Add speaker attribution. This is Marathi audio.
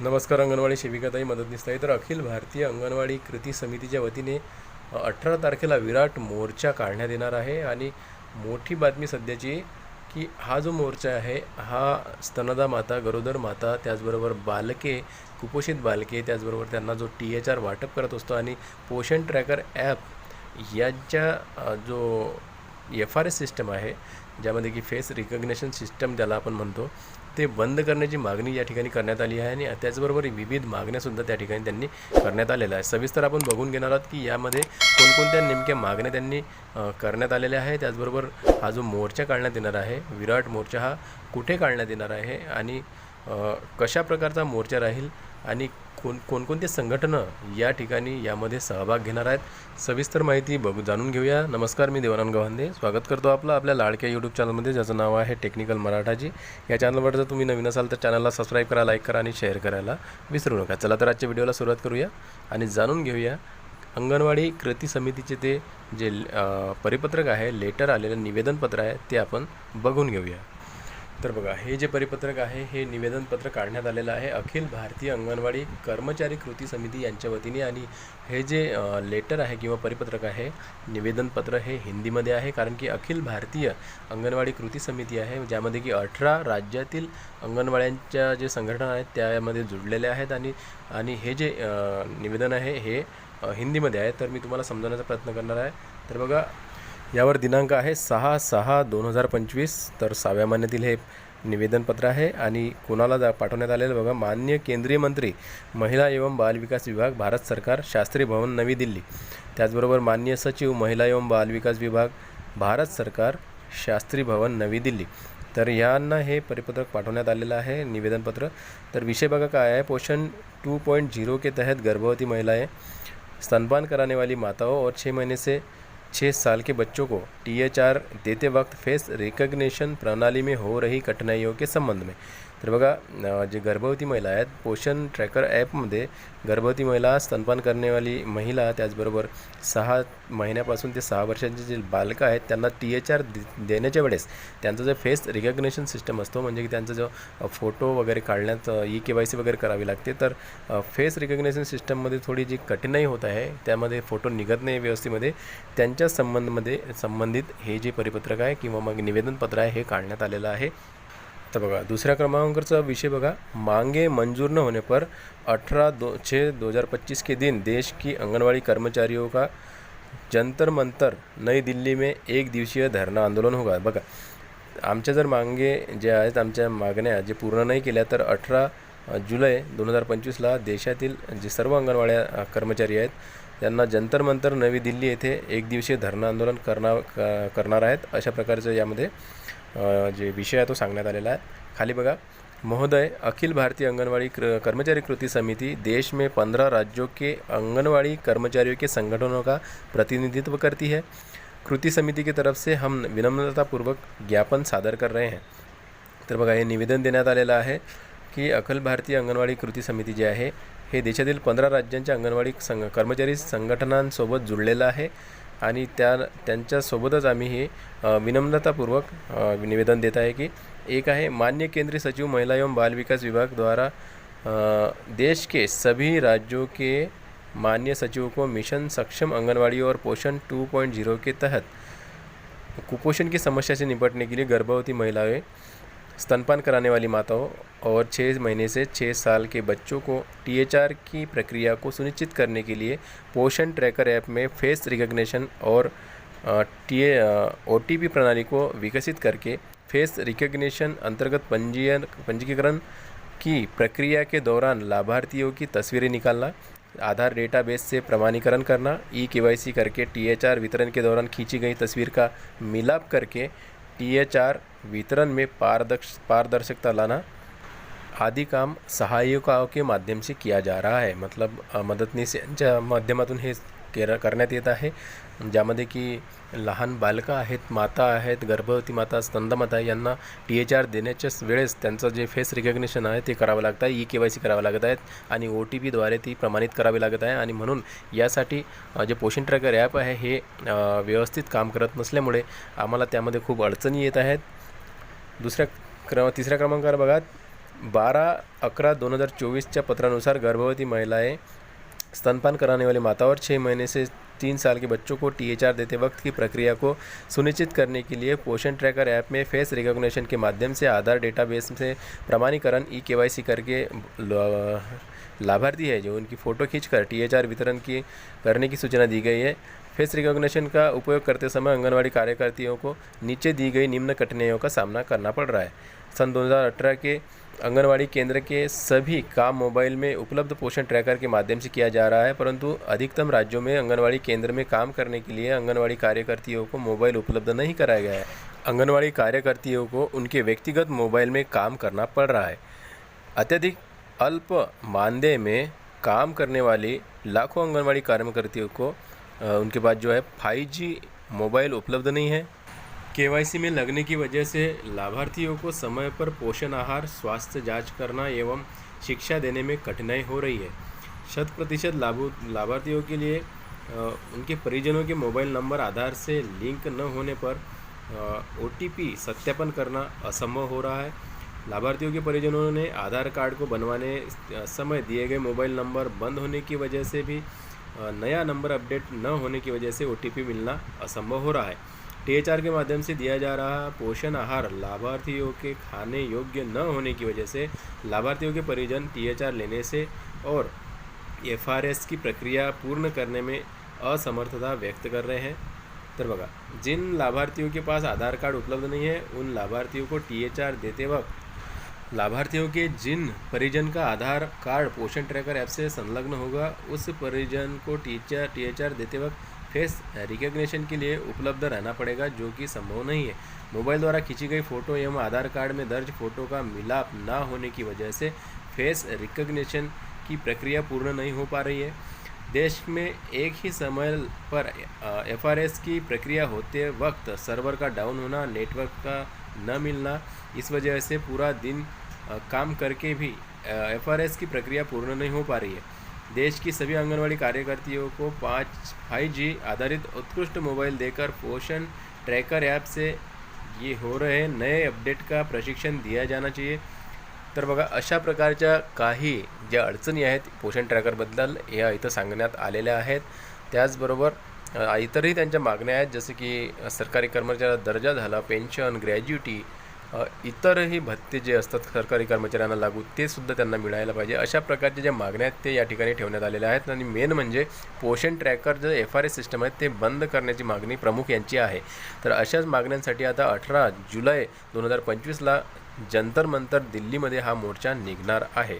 Speaker 1: नमस्कार अंगणवाडी सेविकाताई मदतनीसताई तर अखिल भारतीय अंगणवाडी कृती समितीच्या वतीने अठरा तारखेला विराट मोर्चा काढण्यात येणार आहे. आणि मोठी बातमी सध्याची की हा जो मोर्चा आहे हा स्तनदा माता गरोदर माता त्याचबरोबर बालके कुपोषित बालके त्याचबरोबर त्यांना जो टी एच आर वाटप करत असतो आणि पोषण ट्रॅकर ॲप यांच्या जो एफ आर एस सिस्टम आहे ज्यामध्ये की फेस रिकग्नेशन सिस्टम ज्याला आपण म्हणतो ते बंद करण्याची मागणी या ठिकाणी करण्यात आली आहे आणि त्याचबरोबर विविध मागण्यासुद्धा त्या ठिकाणी त्यांनी करण्यात आलेल्या आहे सविस्तर आपण बघून घेणार आहोत की यामध्ये कोणकोणत्या नेमक्या मागण्या त्यांनी करण्यात आलेल्या आहे त्याचबरोबर हा जो मोर्चा काढण्यात येणार आहे विराट मोर्चा हा कुठे काढण्यात येणार आहे आणि कशा प्रकारचा मोर्चा राहील आणि कोण कोणकोणते संघटनं या ठिकाणी यामध्ये सहभाग घेणार आहेत सविस्तर माहिती बघू जाणून घेऊया. नमस्कार मी देवानंद गव्हांदे स्वागत करतो आपलं आपल्या लाडक्या यूट्यूब चॅनलमध्ये ज्याचं नाव आहे टेक्निकल मराठाजी या चॅनलवर जर तुम्ही नवीन असाल तर चॅनलला सबस्क्राईब करा लाईक करा आणि शेअर करायला विसरू नका. चला तर आजच्या व्हिडिओला सुरुवात करूया आणि जाणून घेऊया अंगणवाडी कृती समितीचे ते जे परिपत्रक आहे लेटर आलेलं निवेदनपत्र आहे ते आपण बघून घेऊया. तर बघा हे जे परिपत्रक आहे हे निवेदनपत्र काढण्यात आलेलं आहे. अखिल भारतीय अंगणवाडी कर्मचारी कृती समिती यांच्या वतीने आणि हे जे लेटर आहे किंवा परिपत्रक आहे निवेदनपत्र हे हिंदीमध्ये आहे. कारण की अखिल भारतीय अंगणवाडी कृती समिती आहे ज्यामध्ये की अठरा राज्यातील अंगणवाड्यांच्या जे संघटना आहेत त्यामध्ये जुडलेल्या आहेत आणि आणि हे जे निवेदन आहे हे हिंदीमध्ये आहे. तर मी तुम्हाला समजवण्याचा प्रयत्न करणार आहे. तर बघा यावर दिनांक आहे सहा सहा दोन हजार पंचवीस. तर सहाव्या महिन्यातील हे निवेदनपत्र आहे आणि कोणाला जा पाठवण्यात आलेलं बघा मान्य केंद्रीय मंत्री महिला एवं बालविकास विभाग भारत सरकार शास्त्री भवन नवी दिल्ली. त्याचबरोबर मान्य सचिव महिला एवं बालविकास विभाग भारत सरकार शास्त्री भवन नवी दिल्ली. तर यांना हे परिपत्रक पाठवण्यात आलेलं आहे निवेदनपत्र. तर विषय बघा काय आहे. पोषण टू पॉइंट जीरो के तहत गर्भवती महिलाएं स्तनपान कराने वाली माताओं और छः महीने से छः साल के बच्चों को टीएचआर देते वक्त फेस रिकग्निशन प्रणाली में हो रही कठिनाइयों के संबंध में। तर बघा जे गर्भवती महिला आहेत पोषण ट्रॅकर ॲपमध्ये गर्भवती महिला स्तनपान करण्यावाली महिला त्याचबरोबर सहा महिन्यापासून ते सहा वर्षांचे जे बालकं आहेत त्यांना टी एच आर देण्याच्या वेळेस त्यांचं जो फेस रिकग्नेशन सिस्टम असतो म्हणजे की त्यांचा जो फोटो वगैरे काढण्यात ई के वाय सी वगैरे करावी लागते तर फेस रिकग्नेशन सिस्टममध्ये थोडी जी कठीणाई होत आहे त्यामध्ये फोटो निघत नाही व्यवस्थेमध्ये त्यांच्या संबंधमध्ये संबंधित हे जे परिपत्रक आहे किंवा मग निवेदनपत्र आहे हे काढण्यात आलेलं आहे. तर बघा दुसऱ्या क्रमांकाचा विषय बघा. मांगे मंजूर न होने पर अठारह दो छः दो हज़ार पच्चीस के दिन देश की आंगनवाड़ी कर्मचारियों हो का? जंतर मंतर नई दिल्ली में एक दिवसीय धरना आंदोलन होगा. बघा आमच्या जर मागे जे आहेत आमच्या मागण्या जे पूर्ण नाही केल्या तर अठरा जुलै दोन हजार पंचवीसला देशातील जे सर्व अंगणवाड्या कर्मचारी आहेत त्यांना जंतर मंतर नवी दिल्ली येथे एक दिवसीय धरणं आंदोलन करणार क- करणार आहेत. अशा प्रकारचं यामध्ये जे विषय आहे तो सांगण्यात आलेला आहे. खाली बघा महोदय अखिल भारतीय अंगणवाडी क्र- कर्मचारी कृति समिति देश में पंद्रह राज्यों के अंगणवाडी कर्मचारियों के संगठनों का प्रतिनिधित्व करती है। कृति समिति की तरफ से हम विनम्रतापूर्वक ज्ञापन सादर कर रहे हैं। तर बघा हे निवेदन देण्यात आलेलं आहे की अखिल भारतीय अंगणवाडी कृती समिती जी आहे हे देशातील पंधरा राज्यांच्या अंगणवाडी संघ कर्मचारी संघटनांसोबत जुळलेलं आहे. आणि त्या त्यांच्यासोबतच आम्ही हे विनम्रतापूर्वक निवेदन देत आहे की एक आहे मान्य केंद्रीय सचिव महिला एवं बाल विकास विभाग द्वारा देश के सभी राज्यों के मान्य सचिवों को मिशन सक्षम आंगनवाड़ी और पोषण 2.0 के तहत कुपोषण की समस्या से निपटने के लिए गर्भवती महिलाएं स्तनपान कराने वाली माताओं और छः महीने से छः साल के बच्चों को टीएचआर की प्रक्रिया को सुनिश्चित करने के लिए पोषण ट्रैकर ऐप में फेस रिकग्निशन और टी ओ टी पी प्रणाली को विकसित करके फेस रिकग्निशन अंतर्गत पंजीयन, पंजीकरण की प्रक्रिया के दौरान लाभार्थियों की तस्वीरें निकालना, आधार डेटाबेस से प्रमाणीकरण करना, ई के करके टीएचआर वितरण के दौरान खींची गई तस्वीर का मिलाप करके टीएचआर वितरण में पारदर्श पारदर्शकता लाना आदि काम सहाय्यकाओं के माध्यम से किया जा रहा है। मतलब मदतनीस यांच्या माध्यमातून हे केर करण्यात येत आहे. ज्यामध्ये की लहान बालकं आहेत माता आहेत गर्भवती माता स्तंदमाता यांना टी एच आर देण्याच्या वेळेस त्यांचं जे फेस रिकग्निशन आहे ते करावं लागतं आहे ई के वाय सी करावं लागत आहेत आणि ओ टी पीद्वारे ती प्रमाणित करावी लागत आहे आणि म्हणून यासाठी जे पोषण ट्रॅकर ॲप आहे हे व्यवस्थित काम करत नसल्यामुळे आम्हाला त्यामध्ये खूप अडचणी येत आहेत. दुसऱ्या क्रम तिसऱ्या क्रमांकावर बघा. बारा अकरा दोन हज़ार चोवीसच्या पत्रानुसार गर्भवती महिलाएं स्तनपान कराने वाली माता और छः महीने से तीन साल के बच्चों को टीएचआर देते वक्त की प्रक्रिया को सुनिश्चित करने के लिए पोषण ट्रैकर ऐप में फेस रिकॉग्निशन के माध्यम से आधार डेटाबेस से प्रमाणीकरण ई केवाईसी करके लाभार्थी है जो उनकी फ़ोटो खींचकर टीएचआर वितरण की, करने की सूचना दी गई है। फेस रिकॉग्निशन का उपयोग करते समय आंगनवाड़ी कार्यकर्तियों को नीचे दी गई निम्न कठिनाइयों का सामना करना पड़ रहा है। सन 2018 के आंगनवाड़ी केंद्र के सभी काम मोबाइल में उपलब्ध पोषण ट्रैकर के माध्यम से किया जा रहा है, परंतु अधिकतम राज्यों में आंगनवाड़ी केंद्र में काम करने के लिए आंगनवाड़ी कार्यकर्तियों को मोबाइल उपलब्ध नहीं कराया गया है। आंगनवाड़ी कार्यकर्तियों को उनके व्यक्तिगत मोबाइल में काम करना पड़ रहा है। अत्यधिक अल्प मानदेय में काम करने वाली लाखों आंगनवाड़ी कार्यकर्तियों को उनके पास जो है फाइव मोबाइल उपलब्ध नहीं है। केवाईसी में लगने की वजह से लाभार्थियों को समय पर पोषण आहार, स्वास्थ्य जाँच करना एवं शिक्षा देने में कठिनाई हो रही है। शत प्रतिशत लाभु, लाभार्थियों के लिए उनके परिजनों के मोबाइल नंबर आधार से लिंक न होने पर ओटीपी सत्यापन करना असंभव हो रहा है। लाभार्थियों के परिजनों ने आधार कार्ड को बनवाने समय दिए गए मोबाइल नंबर बंद होने की वजह से भी नया नंबर अपडेट न होने की वजह से ओटीपी मिलना असंभव हो रहा है। टीएचआर के माध्यम से दिया जा रहा पोषण आहार लाभार्थियों के खाने योग्य न होने की वजह से लाभार्थियों के परिजन टीएचआर लेने से और एफ़ की प्रक्रिया पूर्ण करने में असमर्थता व्यक्त कर रहे हैं। बघा जिन लाभार्थियों के पास आधार कार्ड उपलब्ध नहीं है, उन लाभार्थियों को टीएचआर देते वक्त लाभार्थियों के जिन परिजन का Aadhaar card Poshan tracker app से संलग्न होगा, उस परिजन को टीचर टीएचआर देते वक्त फेस रिकग्निशन के लिए उपलब्ध रहना पड़ेगा, जो कि संभव नहीं है। मोबाइल द्वारा खींची गई फ़ोटो एवं आधार कार्ड में दर्ज फ़ोटो का मिलाप ना होने की वजह से फेस रिकग्निशन की प्रक्रिया पूर्ण नहीं हो पा रही है। देश में एक ही समय पर एफआरएस की प्रक्रिया होते वक्त सर्वर का डाउन होना, नेटवर्क का न मिलना, इस वजह से पूरा दिन काम करके भी एफआरएस की प्रक्रिया पूर्ण नहीं हो पा रही है। देश की सभी आंगनवाड़ी कार्यकर्तियों को पाँच फाइव जी आधारित उत्कृष्ट मोबाइल देकर पोषण ट्रैकर ऐप से ये हो रहे नए अपडेट का प्रशिक्षण दिया जाना चाहिए। तर बघा अशा प्रकारच्या काही ज्या अडचणी आहेत पोषण ट्रॅकरबद्दल या इथं सांगण्यात आलेल्या आहेत. त्याचबरोबर इतरही त्यांच्या मागण्या आहेत जसं की सरकारी कर्मचाऱ्याचा दर्जा झाला पेन्शन ग्रॅज्युटी इतरही भत्ते जे असतात सरकारी कर्मचाऱ्यांना लागू ते सुद्धा त्यांना मिळायला पाहिजे. अशा प्रकारचे ज्या मागण्या आहेत ते या ठिकाणी ठेवण्यात आलेल्या आहेत. आणि मेन म्हणजे पोषण ट्रॅकर जे एफ आर एस सिस्टम आहे ते बंद करण्याची मागणी प्रमुख यांची आहे. तर अशाच मागण्यांसाठी आता अठरा जुलै दोन हजार पंचवीसला जंतर मंतर दिल्लीमध्ये हा मोर्चा निघणार आहे.